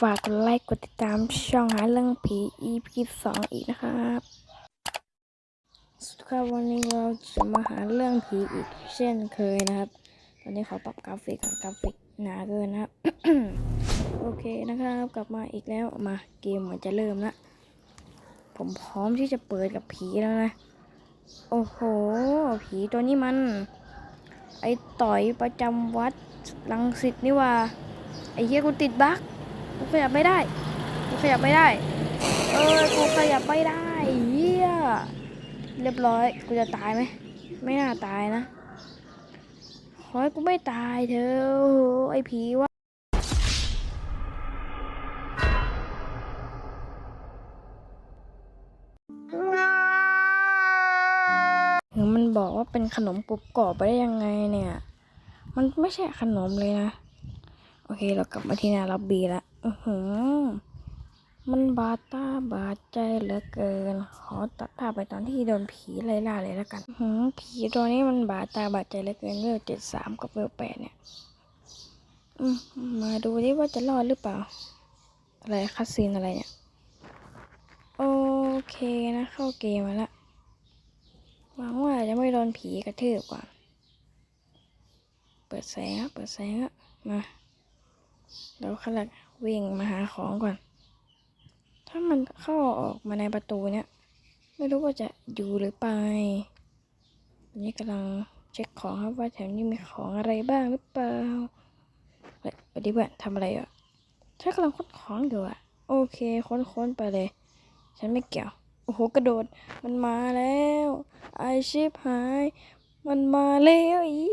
ฝากกดไลค์กดติดตามช่องหาเรื่องผี EP สองอีกนะครับสวัสดีครับวันนี้เราจะมาหาเรื่องผีอีกเช่นเคยนะครับ ตอนนี้ขอปรับกราฟิกก่อนกราฟิกหนาเกินนะครับ โอเคนะครับ กลับมาอีกแล้วมาเกมเหมือนจะเริ่มละผมพร้อมที่จะเปิดกับผีแล้วนะ โอ้โห ผีตัวนี้มัน ไอต่อยประจำวัดลังสิตนี่ว่า ไอเหี้ยกูติดบั๊ก กูขยับไม่ได้ กูขยับไม่ได้ เออ กูขยับไม่ได้เหี้ย เรียบร้อย กูจะตายไหม ไม่น่าตายนะ ขอให้กูไม่ตายเถอะโอ้ผีวะมันบอกว่าเป็นขนมกรุบกรอบไปได้ยังไงเนี่ย มันไม่ใช่ขนมเลยนะ โอเคเรากลับมาที่หนาล็อบบี้ละอือหือ มันบาดตาบาดใจเหลือเกิน ขอตัดภาพไปตอนที่โดนผีไล่ล่าเลยแล้วกันอือหือผีตัวนี้มันบาดตาบาดใจเหลือเกินเวลเจ็ดสามกับเวลแปดเนี่ยอืมมาดูดิว่าจะรอดหรือเปล่า อะไรคัสซีนอะไรเนี่ย โอเคนะเข้าเกมมาละหวังว่าจะไม่โดนผีกระทืบก่อน เปิดแสงอะเปิดแสงอะมา เราขลักวิ่งมาหาของก่อน ถ้ามันเข้าออกมาในประตูเนี่ย ไม่รู้ว่าจะอยู่หรือไปอันนี้กำลังเช็คของครับว่าแถวนี้มีของอะไรบ้างหรือเปล่าเฮ้ยวัสดีเพื่อนทำอะไรอะฉันกำลังค้นของอยู่อะ โอเคค้นค้นไปเลย ฉันไม่เกี่ยว โอ้โหกระโดด มันมาแล้ว ไอชิบหาย มันมาแล้วอี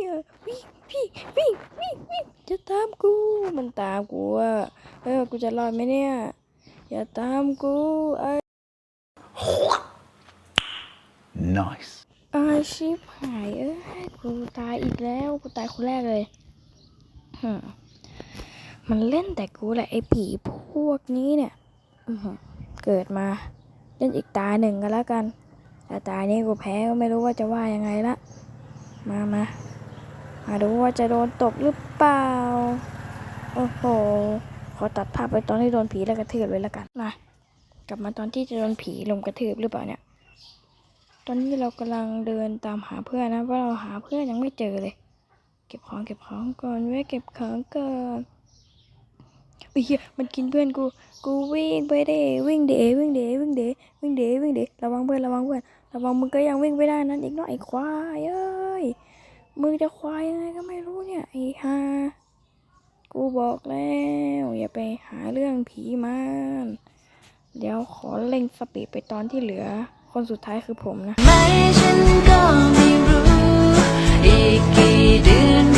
วิ่ง วิ่งวิ่งวิ่งวิ่งจะตามกู มันตามกูอะเออกูจะรอดไหมเนี่ย อย่าตามกูไอ Nice. ไอชิบหายเอ้ยกูตายอีกแล้วกูตายคนแรกเลยฮึมมันเล่นแต่กูแหละไอผีพวกนี้เนี่ยอื้อหือเกิดมา เล่นอีกตาหนึ่งก็แล้วกันแต่ตานี้กูแพ้ก็ไม่รู้ว่าจะว่ายังไงละ มามา มาดูว่าจะโดนตบหรือเปล่า โอ้โห ขอตัดภาพไปตอนที่โดนผีแล้วกระทืบเลยแล้วกันมากลับมาตอนที่จะโดนผีลงกระทืบหรือเปล่าเนี่ย ตอนนี้เรากำลังเดินตามหาเพื่อนนะเพราะเราหาเพื่อนยังไม่เจอเลย เก็บของเก็บของก่อนไว้เก็บของก่อนอุ้ยเหี้ยมันกินเพื่อนกู กูวิ่งไปเด้วิ่งเดวิ่งเดวิ่งเดวิ่งเดวิ่งเดระวังเพื่อนระวังเพื่อนระวังมึงก็ยังวิ่งไม่ได้นั่นอีกหน่อยไอ้ควายเอ้ย มือจะควายยังไงก็ไม่รู้เนี่ยไอ้ฮ่ากูบอกแล้ว อย่าไปหาเรื่องผีมันเดี๋ยวขอเล่งสปีดไปตอนที่เหลือ คนสุดท้ายคือผมนะ ไม่ฉันก็ไม่รู้ อีกกี่เดือน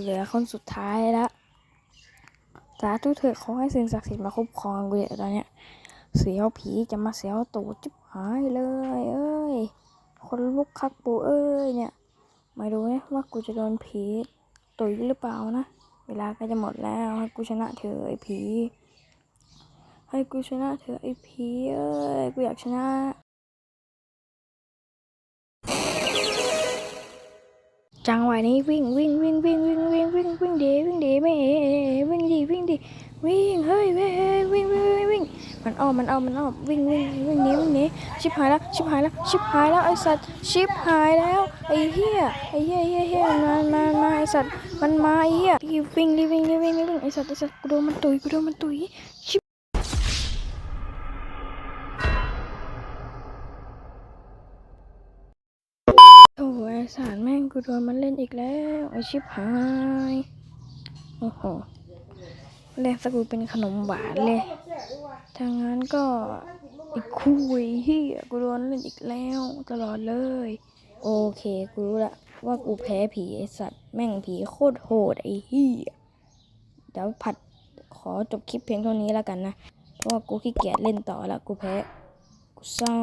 เหลือคนสุดท้ายแล้วสาธุเถิดขอให้สิ่งศักดิ์สิทธิ์มาคุ้มครองกูเนี่ยตอนเนี้ย เสียวผีจะมาเสียวตูดจิบหายเลย เอ้ย คนลุกคักปูเอ้ยเนี่ยไม่รู้นะว่ากูจะโดนผีตุยหรือเปล่านะ เวลาก็จะหมดแล้วให้กูชนะเถอไอ้ผี ให้กูชนะเถอไอ้ผีเอ้ย กูอยากชนะ จังหวะนี้วิ่งวิ่งวิ่งวิ่งวิ่งวิ่งวิ่งวิ่งดีวิ่งดีไม่เอวิ่งดีวิ่งดีวิ่งเฮ้ยเฮ้ยวิ่งวิ่งวิ่งมันออมมันออมมันออมวิ่งวิ่งวิ่งหนีวิ่งหนีชิบหายแล้วชิบหายแล้วชิบหายแล้วไอสัตว์ชิบหายแล้วไอเหี้ยไอเหี้ยเหี้ยเหี้ยมามามาไอสัตว์มันมาไอเหี้ยรีบวิ่งรีบวิ่งรีบวิ่งรีบวิ่งไอสัตว์ไอสัตว์กูโดนมันตุยกูโดนมันตุยชิบ สารแม่งกูโดนมันเล่นอีกแล้วไอชิบหาย โอ้โหเล่นสกูเป็นขนมหวานเลยทางนั้นก็อีกคู่ไอ้เฮียกูโดนเล่นอีกแล้วตลอดเลย โอเคกูรู้ละว่ากูแพ้ผีไอสัตว์แม่งผีโคตรโหดไอเหี้ยเดี๋ยวผัดขอจบคลิปเพียงเท่านี้แล้วกันนะ เพราะว่ากูขี้เกียจเล่นต่อละกูแพ้ กูเศร้า